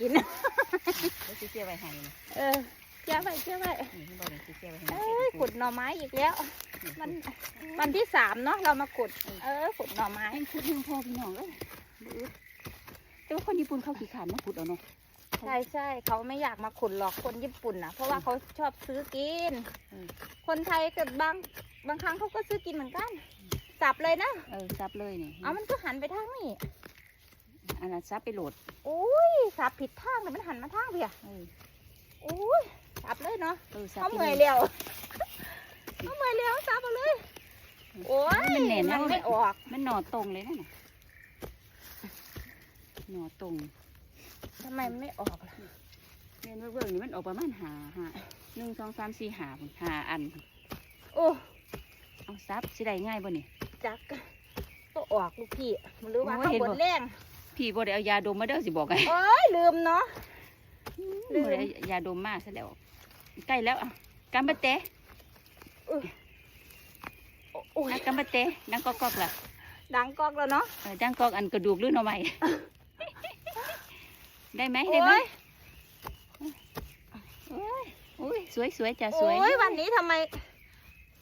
กินแล้วสิเสียไว้ให้นี่เออเจ้าไว้เจ้าไว้นี่ที่บ่ได้สิเสียไว้ให้เอ้ยขุดหน่อไม้อีกแล้ว มันวันที่สามเนาะเรามาขุด เออขุดหน่อไม้ให้ขุดให้พ่อพี่น้องเอ้ยบ่อึดแต่ว่าคนญี่ปุ่นเขาขี้ขลาดมาขุดเอาเนาะใช่ใช่เขาไม่อยากมาขุดหรอกคนญี่ปุ่นนะเพราะว่าเขาชอบซื้อกินอืมคนไทยกับบางบางครั้งเขาก็ซื้อกินเหมือนกันสับเลยนะเออซับเลยนี่เอามันก็หันไปทางนี้อันนั้นซับไปโหลด โอ้ยสับผิดทางเลยมันหันมาทางเพียเออโอ้ยสับเลยเนาะเออซับเขาไปเมื่อยเลยเร็วเขาเมื่อยเร็วสับเอาเลยโอ้ยมันแหน่นมันะนไม่ออก มันหน่อตรงเลยนั่นน่ะหน่อตรงทำไมมันไม่ออกล่ะเรียนเวิร์กนี่มันออกประมาณหาหาหนึ่งสองสามสี่หาพุ่นหาอัน โอ้เอาซับสิได้ง่ายบ่นี่จักก็ออกลูกพี่มันรู้ว่าโอ้ยข้างเห็นบบ่นแรง พี่บ่ได้เอายาดมมาเด้อสิบอกไงโอ้ยลืมเนาะลืมบ่ได้เอายาดมมาซะแล้วใกล้แล้วอะกำบะเตะโอ้ยนักกำบะเตะดังกอกๆล่ะดังกอกแล้วเนาะเออดังกอกอันกระดูกหรือหน่อไม้ ได้ไหมได้โอ้ไหมยโอ้ยโอ้ยสวยสวยจ้ะสวย โอ้ยวันนี้ทำไม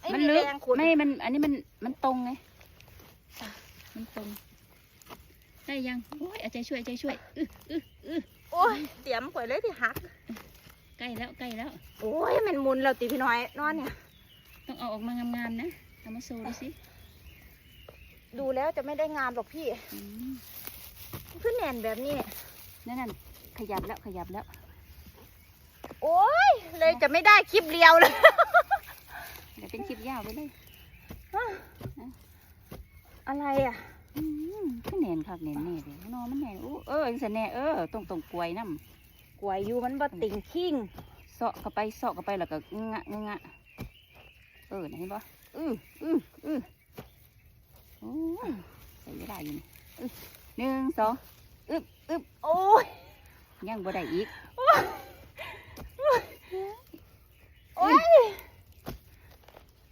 ไมันลึกแรงขุดไม่ มัน อันนี้มัน มันตรงไง มันตรง ได้ยังโอ้ยเอาใจช่วยเอาใจช่วยอื้ออื้ออื้อโอ้ยเสียมข่อยเลยที่หัก ใกล้แล้วใกล้แล้ว โอ้ยมันหมุนเราตีพี่น้อยนอนเนี่ย ต้องเอาออกมางามๆนะเอามาโชว์ดูสิดูแล้วจะไม่ได้งามหรอกพี่อืมขึ้นแน่นแบบนี้ นั่นนั่นขยับแล้วขยับแล้ว โอ้ยเลยจะไม่ได้คลิปเดียวเลย เดี๋ยวเป็นคลิปยาวไปเลย อะไรอะอืม ขึ้นแหนนคักแหนนแน่เลยนอนมันแหนนอู้เออสันแน่เออตรงตรงกลวยน้ำกวยอยู่มันบ่ติ่งคิงเสาะเข้าไปเสาะเข้าไปแล้วก็งะงะงะเออไหนเห็นปะอืออืออือโอ้ยใส่ไม่ได้อยู่นี่อื้อหนึ่งสองอึบอึบโอ้ยยังบ่ได้อีกโอ้ย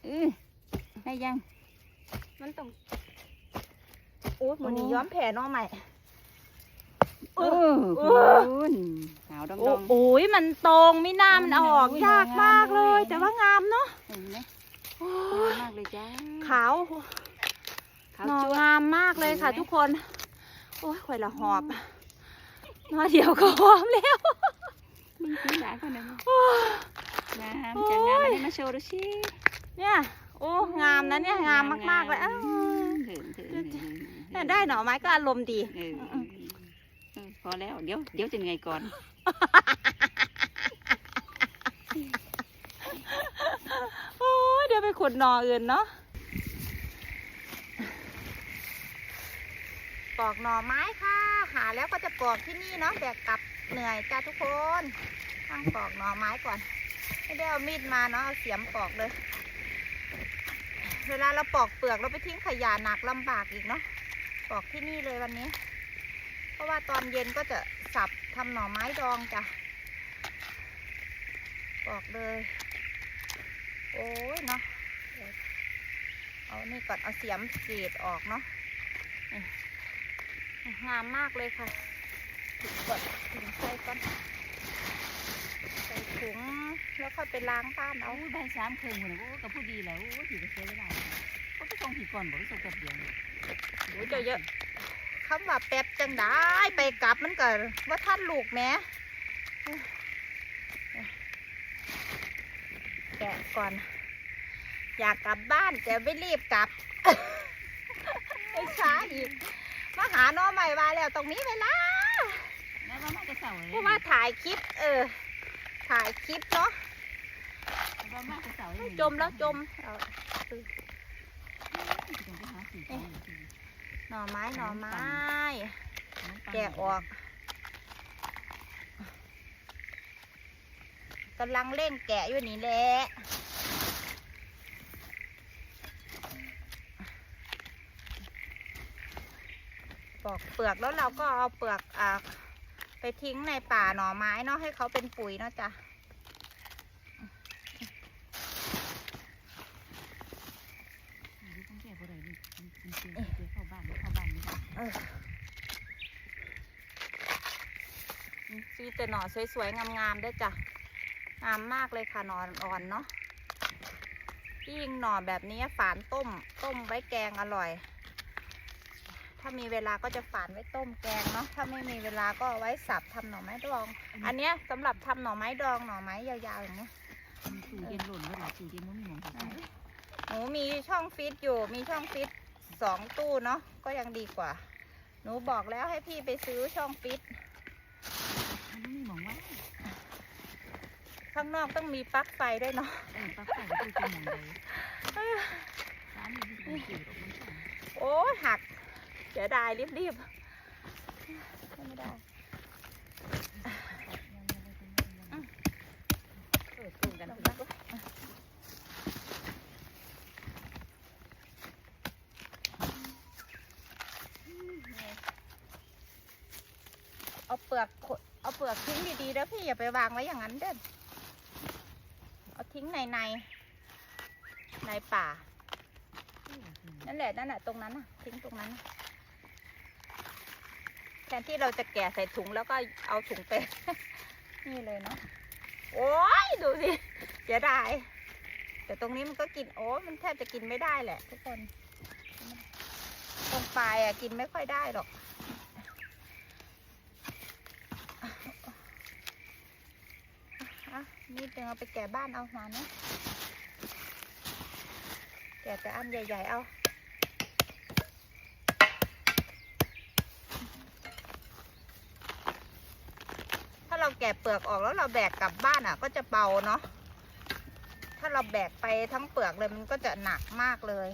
อือได้ยังมันต้อง โอ้ยมันนี้ย้อมแผลน้องใหม่เอเออเอคุอณหาวดองโอ้ดองโอ้ยมันตรงไม่น่ามันเอาออกโอ้ยยากมากเลยงามเลย แต่ว่างามเนาะเห็นไหมโอ้สวยยมากเลยจ้าขาวขาวหนอจั๊วงามมากเลยค่ะเห็นไหมทุกคน โอ้ยข่อยละหอบหนอเดียวก็หอมแล้วมึงซื้อหลายคนเลยโอ้ยงามโอ้ยจะงามมาได้มาโชว์ดูสิเนี่ยโอ้งามนะเนี่ยงามมากๆเลยอ้าว ถึงถึงแต่ได้หน่อไม้ก็อารมณ์ดีเออเออเออพอแล้ว เดี๋ยวเดี๋ยวจะเหนื่อยก่อน โอ้ยเดี๋ยวไปขุดหน่ออื่นเนาะปอกหน่อไม้ค่ะ หาแล้วก็จะปอกที่นี่เนาะแบกกลับเหนื่อยจ้าทุกคนตั้งปอกหน่อไม้ก่อน ไม่ได้เอามีดมาเนาะเอาเสียมปอกเลย เวลาเราปอกเปลือกเราไปทิ้งขยะหนักลำบากอีกเนาะ ปอกที่นี่เลยวันนี้ เพราะว่าตอนเย็นก็จะสับทำหน่อไม้ดองจ้ะปอกเลย โอ้ยเนาะเดี๋ยวเอานี่ก่อนเอาเสียมเศษออกเนาะงามมากเลยค่ะถุงก่อนถุงใส่ก่อนใส่ถุงแล้วค่อยไปล้างบ้านเอาใบสามเครื่องคนโอ้กับผู้ดีแล้วโอ้ถือว่าใช้ เวลาก็ไปส่งผีก่อนบอกไปส่งกับเดียวนี่โอ้ยเจะเยอะคำว่าแป๊บจังได้ไปกลับมันก็ว่าท่านลูกแหม่แกะก่อน อยากกลับบ้านแต่ไม่รีบกลับไม่ช้าอีกมาหาน้องใหม่มาแล้วตรงนี้เวลาแม่ว่ามาจะเสาเลยเพราะว่าถ่ายคลิป เออ ถ่ายคลิปเนาะว่ามาจะเสาจมแล้วจมเอา หน่อไม้หน่อไม้ แกะออกกำลังเร่งแกะอยู่นี่แหละปอกเปลือกแล้วเราก็เอาเปลือกอ่าไปทิ้งในป่าหน่อไม้เนาะให้เขาเป็นปุ๋ยเนาะจ้ะ ต้องแก้บ่ได้ดิมัน เสียเสียเข้าบ้านเข้าบ้านไม่ได้เออซีแต่หน่อสวยๆงามๆด้วยจ้ะงามมากเลยค่ะหน่ออ่อนเนาะยิ่งหน่อแบบนี้ฝานต้ม ต้มไว้แกงอร่อย ถ้ามีเวลาก็จะฝานไว้ต้มแกงเนาะถ้าไม่มีเวลาก็เอาไว้สับทำหน่อไม้ดอง อันเนี้ยสำหรับทำหน่อไม้ดองหน่อไม้ยาวๆอย่างเงี้ยมีตู้เย็นหล่นไว้หลายตู้เย็นมันมีหมองเขาใส่หนูมีช่องฟิตอยู่มีช่องฟิต สองตู้เนาะก็ยังดีกว่า หนูบอกแล้วให้พี่ไปซื้อช่องฟิตมันไม่มีหมองว่าข้างนอกต้องมีปลั๊กไฟด้วยเนาะเออปลั๊กไฟตู้เป็นหมองใดร้านนี้มีตู้ดอกมันสั่งโอ้ยหักเสียดายรีบๆไม่ได้เออตู้กัน เปลือกเอาเปลือกทิ้งดีๆแล้วพี่อย่าไปวางไว้อย่างนั้นเด้อเอาทิ้งในในในป่า นั่นแหละนั่นแหละตรงนั้นน่ะ ทิ้งตรงนั้นน่ะแทนที่เราจะแกะใส่ถุงแล้วก็เอาถุงไป นี่เลยเนาะโอ้ยดูสิเสียดายแต่ตรงนี้มันก็กินโอ้มันแทบจะกินไม่ได้แหละ ทุกคน ตรงปลายอะกินไม่ค่อยได้หรอกอะ นี่เดี๋ยวเอาไปแกะบ้านเอามาเนาะแกะแต่อันใหญ่ ๆ เอาถ้าเราแกะเปลือกออกแล้วเราแบกกลับบ้านอะ ก็จะเบาเนาะถ้าเราแบกไปทั้งเปลือกเลยมันก็จะหนักมากเลย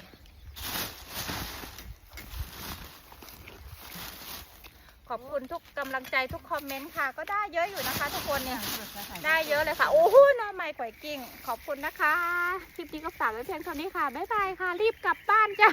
อบคุณทุกกำลังใจทุกคอมเมนต์ค่ะ ก็ได้เยอะอยู่นะคะ ทุกคนเนี่ย ได้เยอะเลยค่ะ โอ้โหหน้อไม้ข่อยกิ้ง ขอบคุณนะคะ คลิปนี้ก็ฝากไว้เพียงเท่านี้ค่ะ บ๊ายบายค่ะ รีบกลับบ้านจ้ะ